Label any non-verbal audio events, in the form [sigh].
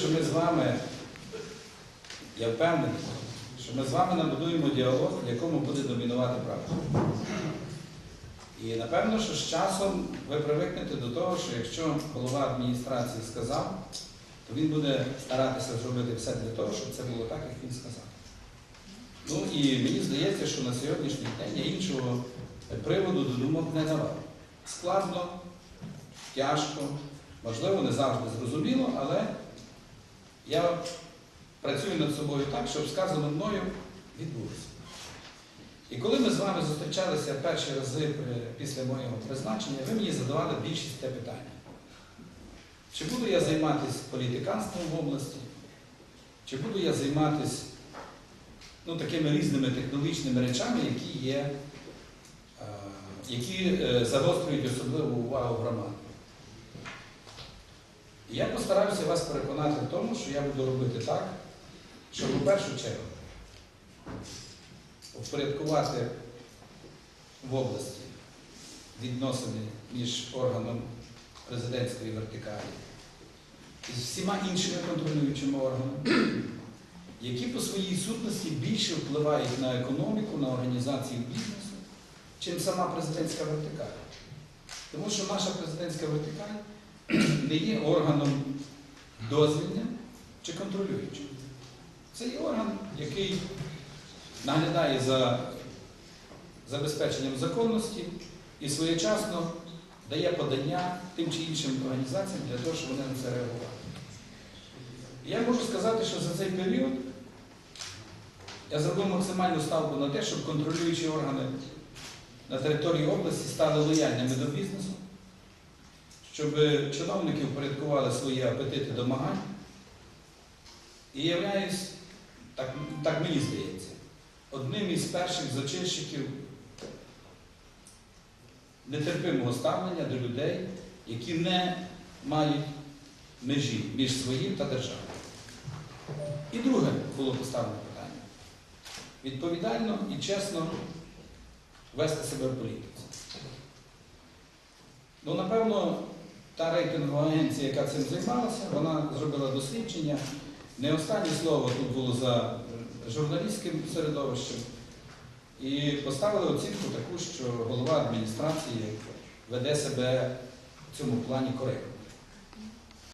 що ми з вами, я впевнений, що ми з вами набудуємо діалог, в якому буде домінувати правда. І напевно, що з часом ви привикнете до того, що якщо голова адміністрації сказав, то він буде старатися зробити все для того, щоб це було так, як він сказав. Ну і мені здається, що на сьогоднішній день я іншого приводу до думок не давав. Складно, тяжко, можливо, не завжди зрозуміло, але я працюю над собою так, щоб сказано мною відбулося. І коли ми з вами зустрічалися перші рази після моєго призначення, ви мені задавали більшість те питання. Чи буду я займатися політиканством в області, чи буду я займатися ну, такими різними технологічними речами, які є, е, які е, загострюють особливу увагу громади. І я постараюся вас переконати в тому, що я буду робити так, щоб у першу чергу впорядкувати в області відносини між органом президентської вертикалі і всіма іншими контролюючими органами, які по своїй сутності більше впливають на економіку, на організацію бізнесу, чим сама президентська вертикаль. Тому що наша президентська вертикаль [clears throat] не є органом дозвільним чи контролюючим. Це є орган, який наглядає за забезпеченням законності і своєчасно дає подання тим чи іншим організаціям для того, щоб вони на це реагували. Я можу сказати, що за цей період я зробив максимальну ставку на те, щоб контролюючі органи на території області стали лояльними до бізнесу, щоб чиновники впорядкували свої апетити домагань. І являюсь, так, так мені здається, одним із перших зачинщиків нетерпимого ставлення до людей, які не мають межі між своїм та державою. І друге було поставлено питання. Відповідально і чесно вести себе в політиці. Ну, напевно, та рейтингова агенція, яка цим займалася, вона зробила дослідження. Не останнє слово тут було за журналістським середовищем. І поставили оцінку таку, що голова адміністрації веде себе в цьому плані коректно.